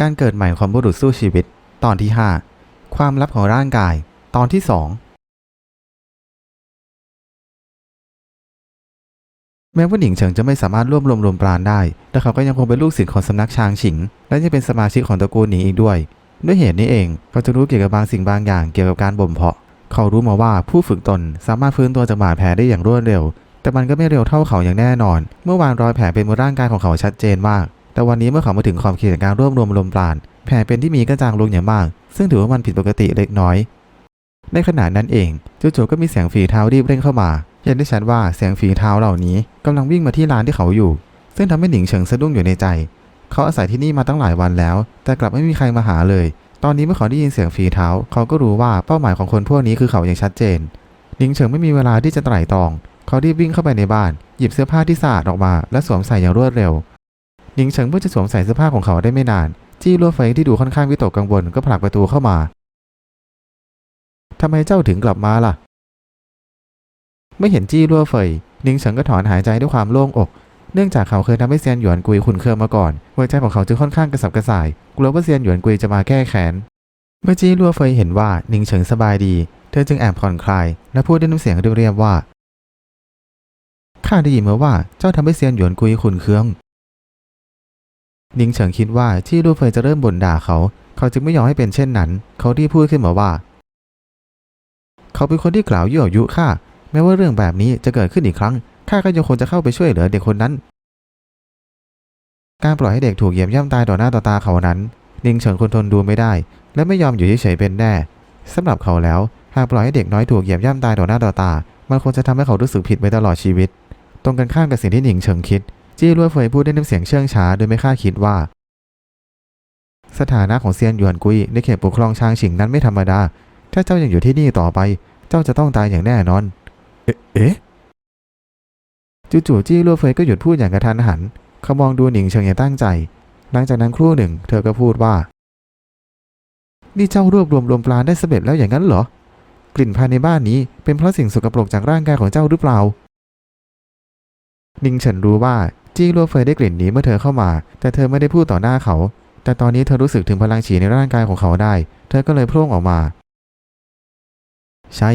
การเกิดใหม่ของบุรุษสู้ชีวิต ตอนที่ 5 ความลับของร่างกาย ตอนที่ 2 แม้ว่าหนิงเฉิงจะไม่สามารถรวบรวมรวมปราณได้ แต่เขาก็ยังคงเป็นลูกศิษย์ของสำนักชางฉิง และยังเป็นสมาชิกของตระกูลหนิงอีกด้วย ด้วยเหตุนี้เองเขาจะรู้เกี่ยวกับบางสิ่งบางอย่างเกี่ยวกับการบ่มเพาะ เขารู้มาว่าผู้ฝึกตนสามารถฟื้นตัวจากบาดแผลได้อย่างรวดเร็ว แต่มันก็ไม่เร็วเท่าเขาอย่างแน่นอน เมื่อวานรอยแผลเป็นบนร่างกายของเขาชัดเจนมาก แต่วันนี้เมื่อเขามาถึงขอบเขตการรวบรวมลมปราณแผลเป็นที่มีก็จางลงอย่างมาก ซึ่งถือว่ามันผิดปกติเล็กน้อย ในขณะนั้นเองจู่ๆก็มีเสียงฝีเท้ารีบเร่งเข้ามา เห็นได้ชัดว่าเสียงฝีเท้าเหล่านี้กำลังวิ่งมาที่ลานที่เขาอยู่ ซึ่งทำให้หนิงเฉิงสะดุ้งอยู่ในใจ เขาอาศัยที่นี่มาตั้งหลายวันแล้ว แต่กลับไม่มีใครมาหาเลย ตอนนี้เมื่อเขาได้ยินเสียงฝีเท้า เขาก็รู้ว่าเป้าหมายของคนพวกนี้คือเขาอย่างชัดเจนหนิงเฉิงไม่มีเวลาที่จะไตร่ตรอง เขารีบวิ่งเข้าไปในบ้าน หยิบเสื้อผ้าที่สะอาดออกมา และสวมใส่อย่างรวดเร็ว หนิงเฉิงเพิ่งจะสวมใส่เสื้อผ้าของเขาได้ไม่นาน จี้ลัวเฟยที่ดูค่อนข้างวิตกกังวลก็ผลักประตูเข้ามาทำไมเจ้าถึงกลับมาล่ะ ไม่เห็นจี้ลัวเฟยหนิงเฉิงก็ถอนหายใจด้วยความโล่งอก เนื่องจากเขาเคยทำให้เซียนหยวนกุยขุนเคืองมาก่อนหัวใจของเขาจึงค่อนข้างกระสับกระส่ายกลัวว่าเซียนหยวนกุยจะมาแก้แค้นเมื่อจี้ลัวเฟยเห็นว่าหนิงเฉิงสบายดี เธอจึงแอบผ่อนคลาย และพูดด้วยน้ำเสียงเรียบๆว่าข้าได้ยินมาว่าเจ้าทำให้เซียนหยวนกุยขุนเคือง นิงเฉิงคิดว่าจี้ลัวเฟยจะเริ่มบ่นด่าเขา เขาจึงไม่ยอมให้เป็นเช่นนั้น เขาที่พูดขึ้นมาว่า เขาเป็นคนที่กล่าวยั่วยุข้าแม้ว่าเรื่องแบบนี้จะเกิดขึ้นอีกครั้งข้าก็ยังคงจะเข้าไปช่วยเหลือเด็กคนนั้น การปล่อยให้เด็กถูกเหยียบย่ำตายต่อหน้าต่อตาเขานั้น นิงเฉิงคนทนดูไม่ได้ และไม่ยอมอยู่เฉยๆเป็นแน่สำหรับเขาแล้วหากปล่อยให้เด็กน้อยถูกเหยียบย่ำตายต่อหน้าต่อตา มันคงจะทำให้เขารู้สึกผิดไปตลอดชีวิต ตรงกันข้ามกับสิ่งที่หนิงเฉิงคิด จี้ลัวเฟยพูดด้วยน้ำเสียงเชื่องช้า โดยไม่คาดคิดว่า สถานะของเซียนหยวนกุยในเขตปกครองชางฉิงนั้นไม่ธรรมดา ถ้าเจ้ายังอยู่ที่นี่ต่อไป เจ้าจะต้องตายอย่างแน่นอน เอ๊ะเอ๊ะจู่ๆจี้ลัวเฟยก็หยุดพูดอย่างกระทันหันเขามองดูหนิงเฉิงอย่างตั้งใจ หลังจากนั้นครู่หนึ่ง เธอก็พูดว่า นี่เจ้ารวบรวมลมปราได้สำเร็จแล้วอย่างนั้นเหรอ กลิ่นภายในบ้านนี้เป็นเพราะสิ่งสกปรกจากร่างกายของเจ้าหรือเปล่านิงเฉินรู้ว่า จี้ลัวเฟยได้กลิ่นนี้เมื่อเธอเข้ามา แต่เธอไม่ได้พูดต่อหน้าเขา แต่ตอนนี้เธอรู้สึกถึงพลังฉีในร่างกายของเขาได้ เธอก็เลยพร่งออกมา ใช่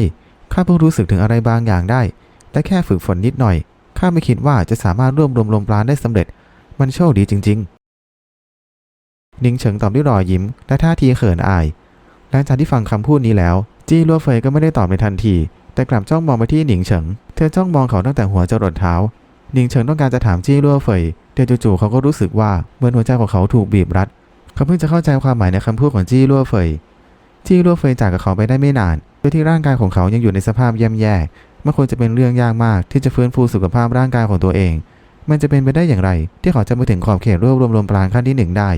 ข้าเพิ่งรู้สึกถึงอะไรบางอย่างได้แต่แค่ฝึกฝนนิดหน่อย ข้าไม่คิดว่าจะสามารถรวบรวมลมปราณได้สำเร็จ มันโชคดีจริง ๆ นิงเฉิงตอบด้วยรอยยิ้ม และท่าทีเขินอาย หลังจากที่ฟังคำพูดนี้แล้ว จี้ลัวเฟยก็ไม่ได้ตอบในทันที แต่กลับจ้องมองไปที่หนิงเฉิง เธอจ้องมองเขาตั้งแต่หัวจรดเท้า หนิงเฉิงต้องการจะถามจี้ลั่วเฟยแต่จู่ๆเขาก็รู้สึกว่าเหมือนหัวใจของเขาถูกบีบรัด เขาเพิ่งจะเข้าใจความหมายในคำพูดของจี้ลั่วเฟยจี้ลั่วเฟยจากกับเขาไปได้ไม่นานโดยที่ร่างกายของเขายังอยู่ในสภาพย่ำแย่มันควรจะเป็นเรื่องยากมากที่จะฟื้นฟูสุขภาพร่างกายของตัวเอง มันจะเป็นไปได้อย่างไร ที่เขาจะมาถึงขอบเขตรวบรวมลมปราณขั้นที่หนึ่งได้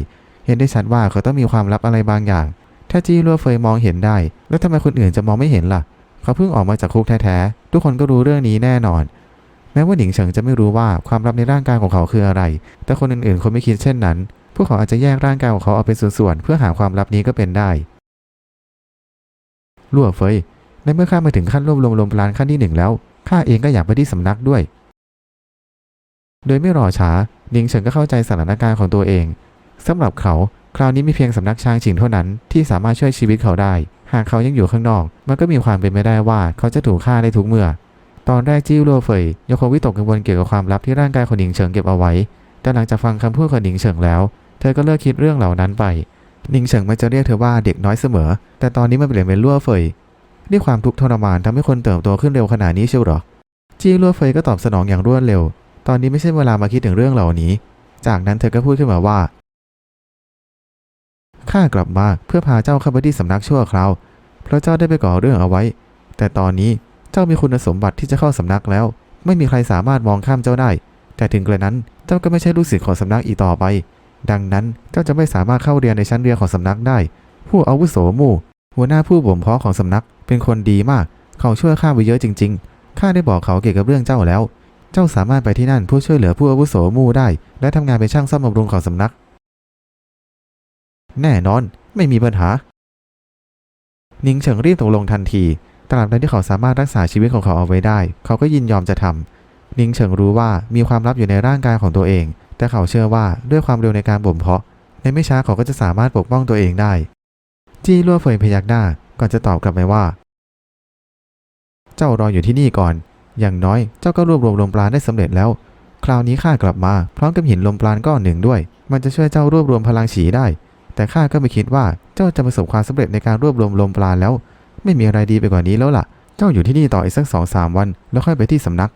เห็นได้ชัดว่าเขาต้องมีความลับอะไรบางอย่าง ถ้าจี้ลั่วเฟยมองเห็นได้ แล้วทำไมคนอื่นจะมองไม่เห็นล่ะ เขาเพิ่งออกมาจากคุกแท้ๆ ทุกคนก็รู้เรื่องนี้แน่นอน แม้ว่าหนิงเฉิงจะไม่รู้ว่าความลับในร่างกายของเขาคืออะไร แต่คนอื่นๆคงไม่คิดเช่นนั้น พวกเขาอาจจะแยกร่างกายของเขาออกเป็นส่วนๆ เพื่อหาความลับนี้ก็เป็นได้ลั่วเฟย ในเมื่อข้ามาถึงขั้นรวบรวมลมปราณขั้นที่หนึ่งแล้ว ข้าเองก็อยากไปที่สำนักด้วย โดยไม่รอช้า หนิงเฉิงก็เข้าใจสถานการณ์ของตัวเองสำหรับเขา คราวนี้มีเพียงสำนักชางฉิงเท่านั้นที่สามารถช่วยชีวิตเขาได้ หากเขายังอยู่ข้างนอก มันก็มีความเป็นไปได้ว่าเขาจะถูกฆ่าได้ทุกเมื่อ ตอนแรกจิ้ลัวเฟยยังคงวิตกกังวลเกี่ยวกับความลับที่ร่างกายของหนิงเฉิงเก็บเอาไว้ แต่หลังจากฟังคำพูดของหนิงเฉิงแล้ว เธอก็เลิกคิดเรื่องเหล่านั้นไปหนิงเฉิงมันจะเรียกเธอว่าเด็กน้อยเสมอ แต่ตอนนี้มันเปลี่ยนเป็นลัวเฟยนี่ความทุกข์ทรมานทำให้คนเติบโตขึ้นเร็วขนาดนี้เชียวหรอ จี้ลัวเฟยก็ตอบสนองอย่างรวดเร็ว ตอนนี้ไม่ใช่เวลามาคิดถึงเรื่องเหล่านี้ จากนั้นเธอก็พูดขึ้นมาว่า ข้ากลับมาเพื่อพาเจ้าเข้าไปที่สำนักชั่วคราว เพราะเจ้าได้ไปก่อเรื่องเอาไว้ แต่ตอนนี้ เจ้ามีคุณสมบัติที่จะเข้าสำนักแล้ว ไม่มีใครสามารถมองข้ามเจ้าได้ แต่ถึงกระนั้นเจ้าก็ไม่ใช่ลูกศิษย์ของสำนักอีกต่อไป ดังนั้นเจ้าจะไม่สามารถเข้าเรียนในชั้นเรียนของสำนักได้ ผู้อาวุโสมู่ หัวหน้าผู้บ่มเพาะของสำนัก เป็นคนดีมาก เขาช่วยข้าไปเยอะจริง ๆ ข้าได้บอกเขาเกี่ยวกับเรื่องเจ้าแล้ว เจ้าสามารถไปที่นั่นเพื่อช่วยเหลือผู้อาวุโสมู่ได้ และทำงานเป็นช่างซ่อมบำรุงของสำนัก แน่นอน ไม่มีปัญหานิงเฉิงรีบตกลงทันที ตราบใดที่เขาสามารถรักษาชีวิตของเขาเอาไว้ได้ เขาก็ยินยอมจะทำนิงเฉิงรู้ว่ามีความลับอยู่ในร่างกายของตัวเอง แต่เขาเชื่อว่าด้วยความเร็วในการบ่มเพาะ ในไม่ช้าเขาก็จะสามารถปกป้องตัวเองได้ จี้ลั่วเฟยพยักหน้าก่อนจะตอบกลับไปว่า เจ้ารออยู่ที่นี่ก่อน อย่างน้อยเจ้าก็รวบรวมลมปราณได้สำเร็จแล้ว คราวนี้ข้ากลับมาพร้อมกับหินลมปราณก้อนหนึ่งด้วย มันจะช่วยเจ้ารวบรวมพลังฉีได้ แต่ข้าก็ไม่คิดว่าเจ้าจะประสบความสำเร็จในการรวบรวมลมปราณแล้ว ไม่มีอะไรดีไปกว่านี้แล้วล่ะ เจ้าอยู่ที่นี่ต่ออีกสักสองสามวัน แล้วค่อยไปที่สำนัก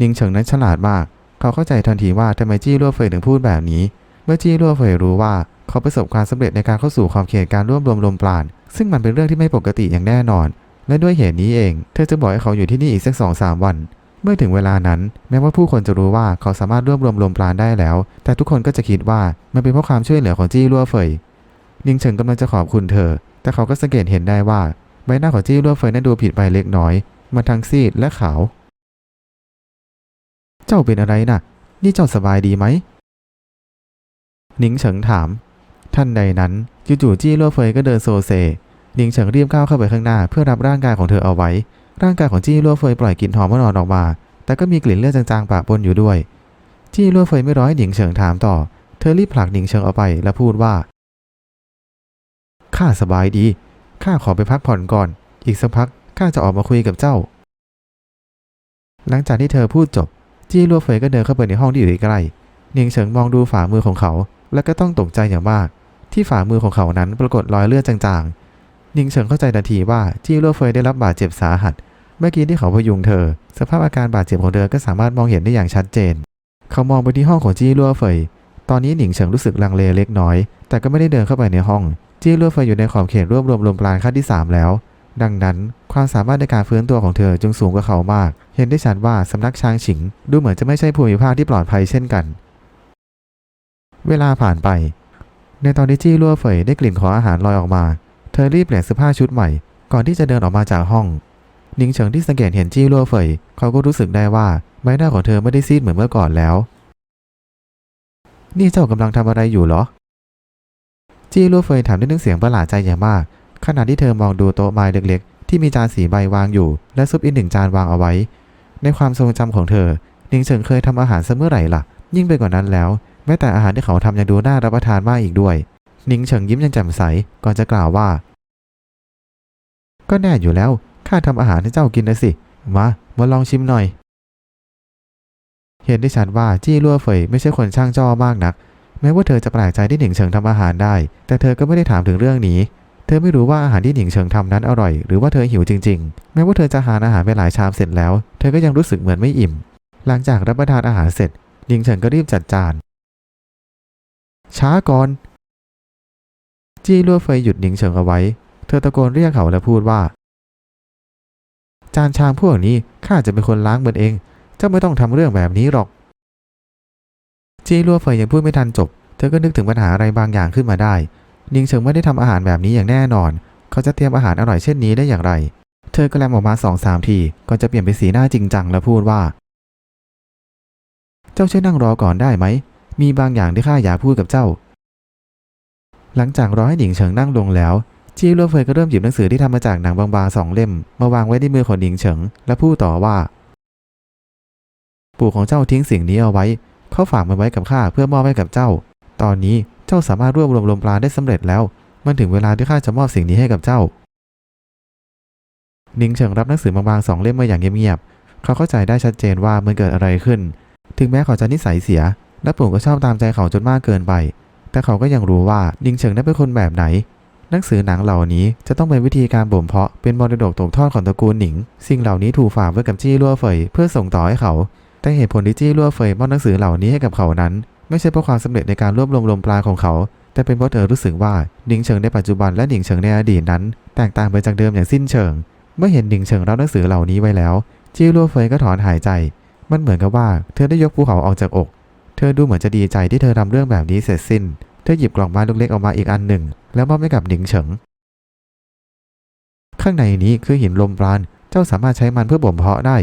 นิงเฉิงนั้นฉลาดมาก เขาเข้าใจทันทีว่าทำไมจี้ลั่วเฟยถึงพูดแบบนี้ เมื่อจี้ลั่วเฟยรู้ว่าเขาประสบความสำเร็จในการเข้าสู่ขอบเขตการรวบรวมลมปราณซึ่งมันเป็นเรื่องที่ไม่ปกติอย่างแน่นอน และด้วยเหตุนี้เอง เธอจะบอกให้เขาอยู่ที่นี่อีกสักสองสามวัน เมื่อถึงเวลานั้น แม้ว่าผู้คนจะรู้ว่าเขาสามารถรวบรวมลมปราณได้แล้ว แต่ทุกคนก็จะคิดว่ามันเป็นเพราะความช่วยเหลือของจี้ลั่วเฟยนิงเฉิงกำลังจะขอบคุณเธอ แต่เขาก็สังเกตเห็นได้ว่า ใบหน้าของจี้ลั่วเฟยนั้นดูผิดไปเล็กน้อย มันทั้งซีดและขาว เจ้าเป็นอะไรน่ะ นี่เจ้าสบายดีไหมนิงเฉิงถาม ท่านใดนั้นจู่ๆจี้ลั่วเฟยก็เดินโซเซนิงเฉิงรีบก้าวเข้าไปข้างหน้า เพื่อรับร่างกายของเธอเอาไว้ ร่างกายของจี้ลั่วเฟยปล่อยกลิ่นหอมอ่อนออกมา แต่ก็มีกลิ่นเลือดจางๆปะปนอยู่ด้วยจี้ลั่วเฟยไม่ร้อให้หนิงเฉิงถามต่อ เธอรีบผลักหนิงเฉิงออกไปและพูดว่า ข้าสบายดี ข้าขอไปพักผ่อนก่อน อีกสักพักข้าจะออกมาคุยกับเจ้า หลังจากที่เธอพูดจบ จี้ลัวเฟยก็เดินเข้าไปในห้องที่อยู่ใกล้เนียงเฉิงมองดูฝ่ามือของเขา แล้วก็ต้องตกใจอย่างมาก ที่ฝ่ามือของเขานั้นปรากฏรอยเลือดจางๆนิงเฉิงเข้าใจทันทีว่าจี้ลัวเฟยได้รับบาดเจ็บสาหัส เมื่อกี้ที่เขาพยุงเธอ สภาพอาการบาดเจ็บของเธอก็สามารถมองเห็นได้อย่างชัดเจน เขามองไปที่ห้องของจี้ลัวเฟยตอนนี้หนิงเฉิงรู้สึกลังเลเล็กน้อย แต่ก็ไม่ได้เดินเข้าไปในห้อง จี้ลัวเฟยอยู่ในขอบเขตรวบรวมลมปราณขั้นที่ 3 แล้ว ดังนั้นความสามารถในการฟื้นตัวของเธอจึงสูงกว่าเขามาก เห็นได้ชัดว่าสำนักช้างฉิง ดูเหมือนจะไม่ใช่ภูมิภาคที่ปลอดภัยเช่นกัน เวลาผ่านไป ในตอนที่จี้ลั่วเฟยได้กลิ่นของอาหารลอยออกมา เธอรีบเปลี่ยนเสื้อผ้าชุดใหม่ ก่อนที่จะเดินออกมาจากห้องนิงเฉิงที่สังเกตเห็นจี้ลั่วเฟยเขาก็รู้สึกได้ว่าใบหน้าของเธอไม่ได้ซีดเหมือนเมื่อก่อนแล้ว นี่เจ้ากำลังทำอะไรอยู่เหรอ จี้ลัวเฟยถามด้วยน้ำเสียงประหลาดใจอย่างมาก ขณะที่เธอมองดูโต๊ะไม้เล็กๆ ที่มีจานสีใบวางอยู่ และซุปอีกหนึ่งจานวางเอาไว้ ในความทรงจำของเธอนิงเฉิงเคยทำอาหารเสมอไหร่ล่ะ ยิ่งไปกว่านั้นแล้ว แม้แต่อาหารที่เขาทำยังดูน่ารับประทานมากอีกด้วยนิงเฉิงยิ้มยังแจ่มใสก่อนจะกล่าวว่า ก็แน่อยู่แล้วข้าทำอาหารให้เจ้ากินนะสิ มามาลองชิมหน่อย เห็นได้ชัดว่าจี้ลั่วเฟยไม่ใช่คนช่างจ้อมากนัก แม้ว่าเธอจะแปลกใจที่หนิงเฉิงทำอาหารได้ แต่เธอก็ไม่ได้ถามถึงเรื่องนี้ เธอไม่รู้ว่าอาหารที่หนิงเฉิงทำนั้นอร่อย หรือว่าเธอหิวจริง ๆ แม้ว่าเธอจะหาอาหารไปหลายชามเสร็จแล้ว เธอก็ยังรู้สึกเหมือนไม่อิ่ม หลังจากรับประทานอาหารเสร็จ หนิงเฉิงก็รีบจัดจาน ช้าก่อน จี้ลั่วเฟยหยุดหนิงเฉิงเอาไว้ เธอตะโกนเรียกเขาและพูดว่า จานชามพวกนี้ข้าจะเป็นคนล้างมันเอง เจ้าไม่ต้องทำเรื่องแบบนี้หรอก จี้ลั่วเฟยยังพูดไม่ทันจบ เธอก็นึกถึงปัญหาอะไรบางอย่างขึ้นมาได้ นิงเฉิงไม่ได้ทำอาหารแบบนี้อย่างแน่นอน เขาจะเตรียมอาหารอร่อยเช่นนี้ได้อย่างไร เธอก็แลมออกมาสองสามทีก่อนจะเปลี่ยนเป็นสีหน้าจริงจังและพูดว่า เจ้าช่วยนั่งรอก่อนได้ไหม มีบางอย่างที่ข้าอยากพูดกับเจ้า หลังจากรอให้หนิงเฉิงนั่งลงแล้ว จี้ลัวเฟยก็เริ่มหยิบหนังสือที่ทำมาจากหนังบางๆสองเล่ม มาวางไว้ในมือของหนิงเฉิง และพูดต่อว่า ปู่ของเจ้าทิ้งสิ่งนี้เอาไว้ เขาฝากมันไว้กับข้าเพื่อมอบให้กับเจ้า ตอนนี้เจ้าสามารถรวบรวมลมปราณได้สำเร็จแล้ว มันถึงเวลาที่ข้าจะมอบสิ่งนี้ให้กับเจ้า นิงเฉิงรับหนังสือบางๆสองเล่มมาอย่างเงียบๆ เขาเข้าใจได้ชัดเจนว่ามันเกิดอะไรขึ้น ถึงแม้เขาจะนิสัยเสีย และปู่ก็ชอบตามใจเขาจนมากเกินไป แต่เขาก็ยังรู้ว่านิงเฉิงนั้นเป็นคนแบบไหน หนังสือหนังเหล่านี้จะต้องเป็นวิธีการบ่มเพาะเป็นมรดกตกทอดของตระกูลหนิง สิ่งเหล่านี้ถูกฝากไว้กับจี้ลั่วเฟยเพื่อส่งต่อให้เขา แต่เหตุผลที่จี้ลั่วเฟยมอบหนังสือเหล่านี้ให้กับเขานั้น ไม่ใช่เพราะความสำเร็จในการรวบรวมลมปราณของเขา แต่เป็นเพราะเธอรู้สึกว่าหนิงเฉิงในปัจจุบันและหนิงเฉิงในอดีตนั้น แตกต่างไปจากเดิมอย่างสิ้นเชิง เมื่อเห็นหนิงเฉิงรับหนังสือเหล่านี้ไว้แล้ว จี้ลั่วเฟยก็ถอนหายใจ มันเหมือนกับว่าเธอได้ยกภูเขาออกจากอก เธอดูเหมือนจะดีใจที่เธอทำเรื่องแบบนี้เสร็จสิ้น เธอหยิบกล่องไม้เล็กๆออกมาอีกอันหนึ่ง แล้วมอบให้กับหนิงเฉิง ข้างในนี้คือหินลมปราณ เจ้าสามารถใช้มันเพื่อบ่มเพาะได้